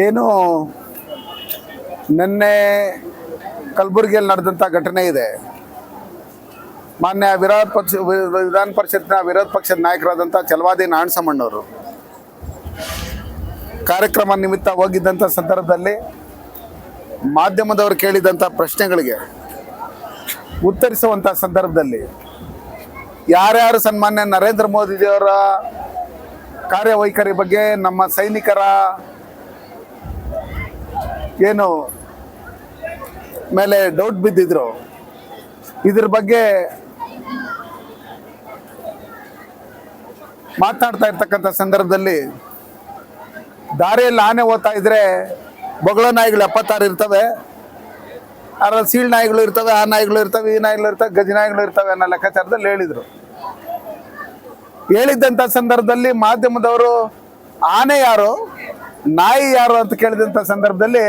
ಏನು ನಿನ್ನೆ ಕಲಬುರಗಿಯಲ್ಲಿ ನಡೆದಂಥ ಘಟನೆ ಇದೆ. ಮಾನ್ಯ ವಿರೋಧ ಪಕ್ಷ ವಿಧಾನ ಪರಿಷತ್ನ ವಿರೋಧ ಪಕ್ಷದ ನಾಯಕರಾದಂಥ ಚಲವಾದಿ ನಾಣಸಮ್ಮಣ್ಣವರು ಕಾರ್ಯಕ್ರಮ ನಿಮಿತ್ತ ಹೋಗಿದ್ದಂಥ ಸಂದರ್ಭದಲ್ಲಿ ಮಾಧ್ಯಮದವರು ಕೇಳಿದಂಥ ಪ್ರಶ್ನೆಗಳಿಗೆ ಉತ್ತರಿಸುವಂಥ ಸಂದರ್ಭದಲ್ಲಿ ಯಾರ್ಯಾರು ಸನ್ಮಾನ್ಯ ನರೇಂದ್ರ ಮೋದಿಜಿಯವರ ಕಾರ್ಯವೈಖರಿ ಬಗ್ಗೆ ನಮ್ಮ ಸೈನಿಕರ ಏನು ಮೇಲೆ ಡೌಟ್ ಬಿದ್ದಿದ್ರು. ಇದ್ರ ಬಗ್ಗೆ ಮಾತನಾಡ್ತಾ ಇರ್ತಕ್ಕಂಥ ಸಂದರ್ಭದಲ್ಲಿ ದಾರಿಯಲ್ಲಿ ಆನೆ ಓದ್ತಾ ಇದ್ರೆ ಬೊಗಳ ನಾಯಿಗಳು ಎಪ್ಪತ್ತಾರು ಇರ್ತವೆ. ಅದ್ರಲ್ಲಿ ಸೀಳ್ ನಾಯಿಗಳು ಇರ್ತವೆ, ಆ ನಾಯಿಗಳು ಇರ್ತವೆ, ಈ ನಾಯಿಗಳು ಇರ್ತವೆ, ಗಜ ನಾಯಿಗಳು ಇರ್ತವೆ ಅನ್ನೋ ಲೆಕ್ಕಾಚಾರದಲ್ಲಿ ಹೇಳಿದ್ರು. ಹೇಳಿದ್ದಂಥ ಸಂದರ್ಭದಲ್ಲಿ ಮಾಧ್ಯಮದವರು ಆನೆ ಯಾರು? ನಾಯಿ ಯಾರು ಅಂತ ಕೇಳಿದಂಥ ಸಂದರ್ಭದಲ್ಲಿ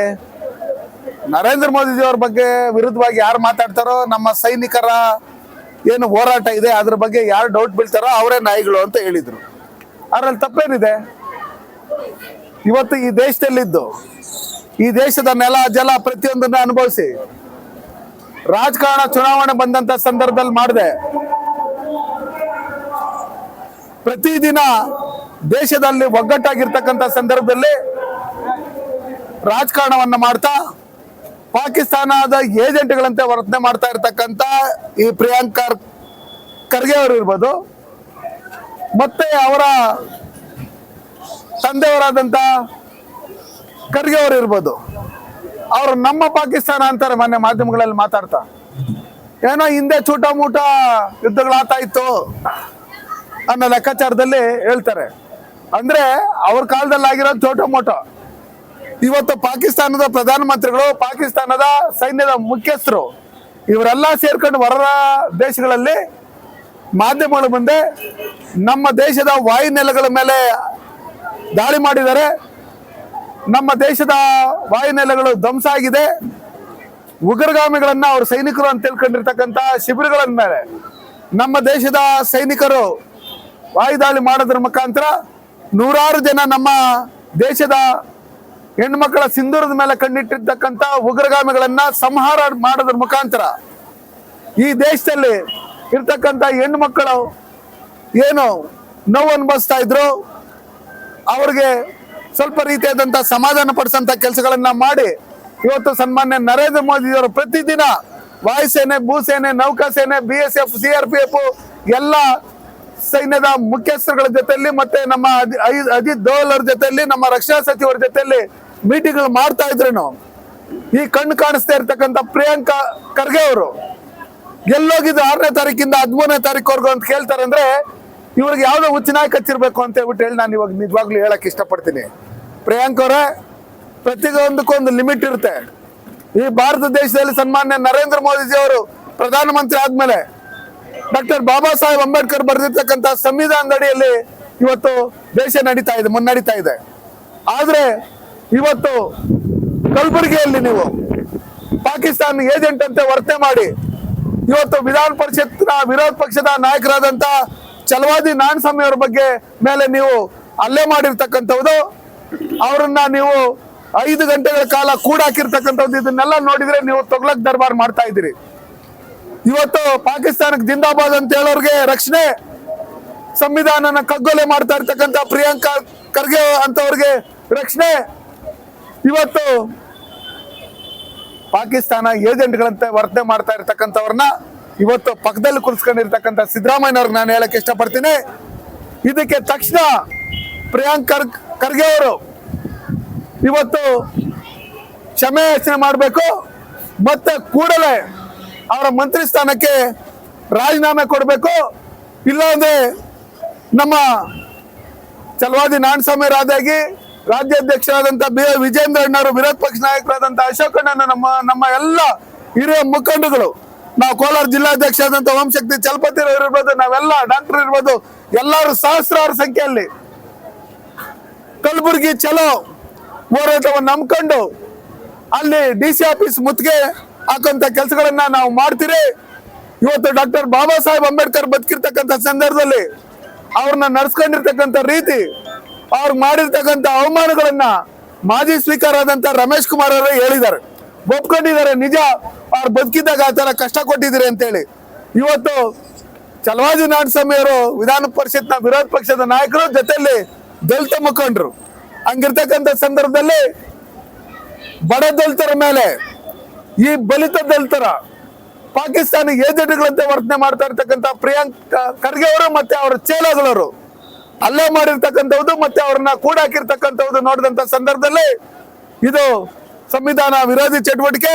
ನರೇಂದ್ರ ಮೋದಿಜಿಯವ್ರ ಬಗ್ಗೆ ವಿರುದ್ಧವಾಗಿ ಯಾರು ಮಾತಾಡ್ತಾರೋ, ನಮ್ಮ ಸೈನಿಕರ ಏನು ಹೋರಾಟ ಇದೆ, ಅದ್ರ ಬಗ್ಗೆ ಯಾರು ಡೌಟ್ ಬೀಳ್ತಾರೋ ಅವರೇ ನಾಯಿಗಳು ಅಂತ ಹೇಳಿದ್ರು. ಅದ್ರಲ್ಲಿ ತಪ್ಪೇನಿದೆ? ಇವತ್ತು ಈ ದೇಶದಲ್ಲಿದ್ದು, ಈ ದೇಶದ ನೆಲ ಜಲ ಪ್ರತಿಯೊಂದನ್ನು ಅನುಭವಿಸಿ, ರಾಜಕಾರಣ ಚುನಾವಣೆ ಬಂದಂತ ಸಂದರ್ಭದಲ್ಲಿ ಮಾಡಿದೆ, ಪ್ರತಿದಿನ ದೇಶದಲ್ಲಿ ಒಗ್ಗಟ್ಟಾಗಿರ್ತಕ್ಕಂಥ ಸಂದರ್ಭದಲ್ಲಿ ರಾಜಕಾರಣವನ್ನು ಮಾಡ್ತಾ ಪಾಕಿಸ್ತಾನದ ಏಜೆಂಟ್ಗಳಂತೆ ವರ್ತನೆ ಮಾಡ್ತಾ ಇರ್ತಕ್ಕಂಥ ಈ ಪ್ರಿಯಾಂಕಾ ಖರ್- ಖರ್ಗೆ ಅವರು ಇರ್ಬೋದು. ಮತ್ತೆ ಅವರ ತಂದೆಯವರಾದಂಥ ಖರ್ಗೆ ಅವರು ಇರ್ಬೋದು. ಅವರು ನಮ್ಮ ಪಾಕಿಸ್ತಾನ ಅಂತಾರೆ ಮೊನ್ನೆ ಮಾಧ್ಯಮಗಳಲ್ಲಿ ಮಾತಾಡ್ತಾ. ಏನೋ ಹಿಂದೆ ಚೂಟ ಮೂಟ ಯುದ್ಧಗಳಾಗ್ತಾ ಇತ್ತು ಅನ್ನೋ ಲೆಕ್ಕಾಚಾರದಲ್ಲಿ ಹೇಳ್ತಾರೆ. ಅಂದ್ರೆ ಅವ್ರ ಕಾಲದಲ್ಲಿ ಆಗಿರೋ ಚೋಟ ಮೋಟೋ. ಇವತ್ತು ಪಾಕಿಸ್ತಾನದ ಪ್ರಧಾನಮಂತ್ರಿಗಳು, ಪಾಕಿಸ್ತಾನದ ಸೈನ್ಯದ ಮುಖ್ಯಸ್ಥರು, ಇವರೆಲ್ಲ ಸೇರ್ಕೊಂಡು ಹೊರ ದೇಶಗಳಲ್ಲಿ ಮಾಧ್ಯಮಗಳ ಮುಂದೆ ನಮ್ಮ ದೇಶದ ವಾಯುನೆಲೆಗಳ ಮೇಲೆ ದಾಳಿ ಮಾಡಿದ್ದಾರೆ. ನಮ್ಮ ದೇಶದ ವಾಯುನೆಲೆಗಳು ಧ್ವಂಸ ಆಗಿದೆ. ಉಗ್ರಗಾಮಿಗಳನ್ನ ಅವ್ರ ಸೈನಿಕರು ಅಂತ ತಿಳ್ಕೊಂಡಿರ್ತಕ್ಕಂಥ ಶಿಬಿರಗಳ ಮೇಲೆ ನಮ್ಮ ದೇಶದ ಸೈನಿಕರು ವಾಯುದಾಳಿ ಮಾಡೋದ್ರ ಮುಖಾಂತರ ನೂರಾರು ಜನ ನಮ್ಮ ದೇಶದ ಹೆಣ್ಮಕ್ಕಳ ಸಿಂಧೂರದ ಮೇಲೆ ಕಣ್ಣಿಟ್ಟಿರ್ತಕ್ಕಂಥ ಉಗ್ರಗಾಮಿಗಳನ್ನ ಸಂಹಾರ ಮಾಡೋದ್ರ ಮುಖಾಂತರ ಈ ದೇಶದಲ್ಲಿ ಇರ್ತಕ್ಕಂಥ ಹೆಣ್ಣು ಮಕ್ಕಳು ಏನು ನೋವು ಅನುಭವಿಸ್ತಾ ಇದ್ರು, ಅವ್ರಿಗೆ ಸ್ವಲ್ಪ ರೀತಿಯಾದಂಥ ಸಮಾಧಾನ ಪಡಿಸಂತ ಕೆಲಸಗಳನ್ನ ಮಾಡಿ ಇವತ್ತು ಸನ್ಮಾನ್ಯ ನರೇಂದ್ರ ಮೋದಿ ಅವರು ಪ್ರತಿದಿನ ವಾಯುಸೇನೆ, ಭೂಸೇನೆ, ನೌಕಾಸೇನೆ B S F C R P F ಎಲ್ಲ ಸೈನ್ಯದ ಮುಖ್ಯಸ್ಥರುಗಳ ಜೊತೆಯಲ್ಲಿ ಮತ್ತೆ ನಮ್ಮ ಅಜಿತ್ ದೋವಲ್ ಅವ್ರ ಜೊತೆಯಲ್ಲಿ ನಮ್ಮ ರಕ್ಷಣಾ ಸಚಿವರ ಜೊತೆಯಲ್ಲಿ ಮೀಟಿಂಗ್ಗಳು ಮಾಡ್ತಾ ಇದ್ರು ಈ ಕಣ್ಣು ಕಾಣಿಸ್ತಾ ಇರ್ತಕ್ಕಂಥ ಪ್ರಿಯಾಂಕಾ ಖರ್ಗೆ ಅವರು. ಎಲ್ಲೋಗಿದ್ದು ಆರನೇ ತಾರೀಕಿಂದ ಹದಿಮೂರನೇ ತಾರೀಕು ಅಂತ ಕೇಳ್ತಾರೆ ಅಂದ್ರೆ ಇವ್ರಿಗೆ ಯಾವ್ದೋ ಹುಚ್ಚನಾಯಿ ಕಚ್ಚಿರ್ಬೇಕು ಅಂತ ಹೇಳ್ಬಿಟ್ಟು ಹೇಳಿ ನಾನು ಇವಾಗ ನಿಜವಾಗ್ಲೂ ಹೇಳಕ್ ಇಷ್ಟಪಡ್ತೀನಿ. ಪ್ರಿಯಾಂಕ್ ಅವರೇ ಪ್ರತಿಯೊಂದಕ್ಕೊಂದು ಲಿಮಿಟ್ ಇರುತ್ತೆ. ಈ ಭಾರತ ದೇಶದಲ್ಲಿ ಸನ್ಮಾನ್ಯ ನರೇಂದ್ರ ಮೋದಿಜಿ ಅವರು ಪ್ರಧಾನಮಂತ್ರಿ ಆದ್ಮೇಲೆ ಡಾಕ್ಟರ್ ಬಾಬಾ ಸಾಹೇಬ್ ಅಂಬೇಡ್ಕರ್ ಬರೆದಿರ್ತಕ್ಕಂಥ ಸಂವಿಧಾನದ ಅಡಿಯಲ್ಲಿ ಇವತ್ತು ದೇಶ ನಡೀತಾ ಇದೆ, ಮುನ್ನಡೀತಾ ಇದೆ. ಆದ್ರೆ ಇವತ್ತು ಕಲಬುರಗಿಯಲ್ಲಿ ನೀವು ಪಾಕಿಸ್ತಾನ ಏಜೆಂಟ್ ಅಂತ ವರ್ತನೆ ಮಾಡಿ ಇವತ್ತು ವಿಧಾನ ಪರಿಷತ್ನ ವಿರೋಧ ಪಕ್ಷದ ನಾಯಕರಾದಂತ ಚಲವಾದಿ ನಾರಾಯಣಸ್ವಾಮಿ ಅವರ ಬಗ್ಗೆ ಮೇಲೆ ನೀವು ಹಲ್ಲೆ ಮಾಡಿರ್ತಕ್ಕಂಥದ್ದು, ಅವರನ್ನ ನೀವು ಐದು ಗಂಟೆಗಳ ಕಾಲ ಕೂಡಾಕಿರ್ತಕ್ಕಂಥದ್ದು, ಇದನ್ನೆಲ್ಲ ನೋಡಿದ್ರೆ ನೀವು ತೊಗ್ಲಕ್ ದರ್ಬಾರ್ ಮಾಡ್ತಾ ಇದ್ದೀರಿ. ಇವತ್ತು ಪಾಕಿಸ್ತಾನಕ್ಕೆ ಜಿಂದಾಬಾದ್ ಅಂತ ಹೇಳೋರ್ಗೆ ರಕ್ಷಣೆ, ಸಂವಿಧಾನನ ಕಗ್ಗೊಲೆ ಮಾಡ್ತಾ ಇರ್ತಕ್ಕಂಥ ಪ್ರಿಯಾಂಕಾ ಖರ್ಗೆ ಅಂತವ್ರಿಗೆ ರಕ್ಷಣೆ. ಇವತ್ತು ಪಾಕಿಸ್ತಾನ ಏಜೆಂಟ್ಗಳಂತೆ ವರ್ತನೆ ಮಾಡ್ತಾ ಇರ್ತಕ್ಕಂಥವ್ರನ್ನ ಇವತ್ತು ಪಕ್ಕದಲ್ಲಿ ಕುರ್ಸ್ಕೊಂಡಿರ್ತಕ್ಕಂಥ ಸಿದ್ದರಾಮಯ್ಯನವ್ರಿಗೆ ನಾನು ಹೇಳಕ್ ಇಷ್ಟಪಡ್ತೀನಿ. ಇದಕ್ಕೆ ತಕ್ಷಣ ಪ್ರಿಯಾಂಕ್ ಖರ್, ಖರ್ಗೆ ಅವರು ಇವತ್ತು ಕ್ಷಮೆ ಯಾಚನೆ ಮಾಡಬೇಕು, ಮತ್ತೆ ಕೂಡಲೇ ಅವರ ಮಂತ್ರಿ ಸ್ಥಾನಕ್ಕೆ ರಾಜೀನಾಮೆ ಕೊಡಬೇಕು. ಇಲ್ಲಾಂದ್ರೆ ನಮ್ಮ ಚಲವಾದಿ ನಾಣಸ್ವಾಮಿ ರಾಜಾಗಿ ರಾಜ್ಯಾಧ್ಯಕ್ಷರಾದಂಥ ಬಿ ವಿಜೇಂದ್ರ ಅಣ್ಣರು, ವಿರೋಧ ಪಕ್ಷ ನಾಯಕರಾದಂಥ ಅಶೋಕ್ ಅಣ್ಣನ ನಮ್ಮ ನಮ್ಮ ಎಲ್ಲ ಹಿರಿಯ ಮುಖಂಡಗಳು ನಾವು ಕೋಲಾರ ಜಿಲ್ಲಾಧ್ಯಕ್ಷ ಜಿಲ್ಲಾಧ್ಯಕ್ಷರಾದಂಥ ಓಂಶಕ್ತಿ ಚಲಪತಿ ಇರ್ಬೋದು, ನಾವೆಲ್ಲ ಡಾಕ್ಟರ್ ಇರ್ಬೋದು, ಎಲ್ಲರೂ ಸಹಸ್ರಾರು ಸಂಖ್ಯೆಯಲ್ಲಿ ಕಲಬುರಗಿ ಚಲೋ ಹೋರಾಟವನ್ನು ನಂಬ್ಕೊಂಡು ಅಲ್ಲಿ ಡಿ ಸಿ ಆಫೀಸ್ ಮುತ್ತಿಗೆ ಹಾಕುವಂತ ಕೆಲಸಗಳನ್ನ ನಾವು ಮಾಡ್ತೀರಿ. ಇವತ್ತು ಡಾಕ್ಟರ್ ಬಾಬಾ ಸಾಹೇಬ್ ಅಂಬೇಡ್ಕರ್ ಬದುಕಿರ್ತಕ್ಕಂಥ ಸಂದರ್ಭದಲ್ಲಿ ಅವ್ರನ್ನ ನಡ್ಸ್ಕೊಂಡಿರ್ತಕ್ಕಂಥ ರೀತಿ, ಅವ್ರು ಮಾಡಿರ್ತಕ್ಕಂಥ ಅವಮಾನಗಳನ್ನ ಮಾಜಿ ಸ್ಪೀಕರ್ ಆದಂತ ರಮೇಶ್ ಕುಮಾರ್ ಅವರು ಹೇಳಿದ್ದಾರೆ. ಒಪ್ಕೊಂಡಿದ್ದಾರೆ, ನಿಜ ಅವ್ರು ಬದುಕಿದ್ದಾಗ ಆ ತರ ಕಷ್ಟ ಕೊಟ್ಟಿದ್ದೀರಿ ಅಂತೇಳಿ. ಇವತ್ತು ಚಲವಾಜಿ ನಾಡಸ್ವಾಮಿ ಅವರು ವಿಧಾನ ಪರಿಷತ್ನ ವಿರೋಧ ಪಕ್ಷದ ನಾಯಕರು ಜೊತೆಯಲ್ಲಿ ದಲಿತ ಮುಖಂಡರು. ಹಂಗಿರ್ತಕ್ಕಂಥ ಸಂದರ್ಭದಲ್ಲಿ ಬಡ ದಲಿತರ ಮೇಲೆ ಈ ಬಲಿತ ದಲಿತರ ಪಾಕಿಸ್ತಾನಿ ಏಜೆಂಟ್ಗಳಂತೆ ವರ್ತನೆ ಮಾಡ್ತಾ ಇರ್ತಕ್ಕಂಥ ಪ್ರಿಯಾಂಕ್ ಖರ್ಗೆ ಅವರು ಮತ್ತೆ ಅವರ ಚೇಲಗಳವರು ಅಲ್ಲೇ ಮಾಡಿರ್ತಕ್ಕಂಥದ್ದು ಮತ್ತೆ ಅವ್ರನ್ನ ಕೂಡ ಹಾಕಿರ್ತಕ್ಕಂಥದ್ದು ನೋಡಿದಂತ ಸಂದರ್ಭದಲ್ಲಿ ಇದು ಸಂವಿಧಾನ ವಿರೋಧಿ ಚಟುವಟಿಕೆ.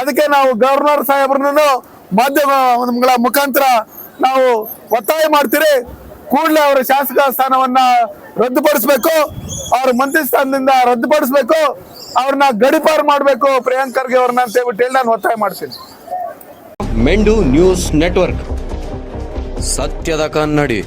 ಅದಕ್ಕೆ ನಾವು ಗವರ್ನರ್ ಸಾಹೇಬ್ರನ್ನು ಮಾಧ್ಯಮಗಳ ಮುಖಾಂತರ ನಾವು ಒತ್ತಾಯ ಮಾಡ್ತೀರಿ. ಕೂಡಲೇ ಅವರ ಶಾಸಕ ಸ್ಥಾನವನ್ನ ರದ್ದುಪಡಿಸಬೇಕು. ಅವ್ರ ಮಂತ್ರಿ ಸ್ಥಾನದಿಂದ ರದ್ದುಪಡಿಸಬೇಕು. ಅವ್ರನ್ನ ಗಡಿಪಾರು ಮಾಡಬೇಕು ಪ್ರಿಯಾಂಕ್ ಖರ್ಗೆ ಅವ್ರನ್ನ ಅಂತ ಹೇಳ್ಬಿಟ್ಟು ಹೇಳಿ ನಾನು ಒತ್ತಾಯ ಮಾಡ್ತೀನಿ. ಮೆಂಡು ನ್ಯೂಸ್ ನೆಟ್ವರ್ಕ್. ಸತ್ಯದ ಕನ್ನಡಿ.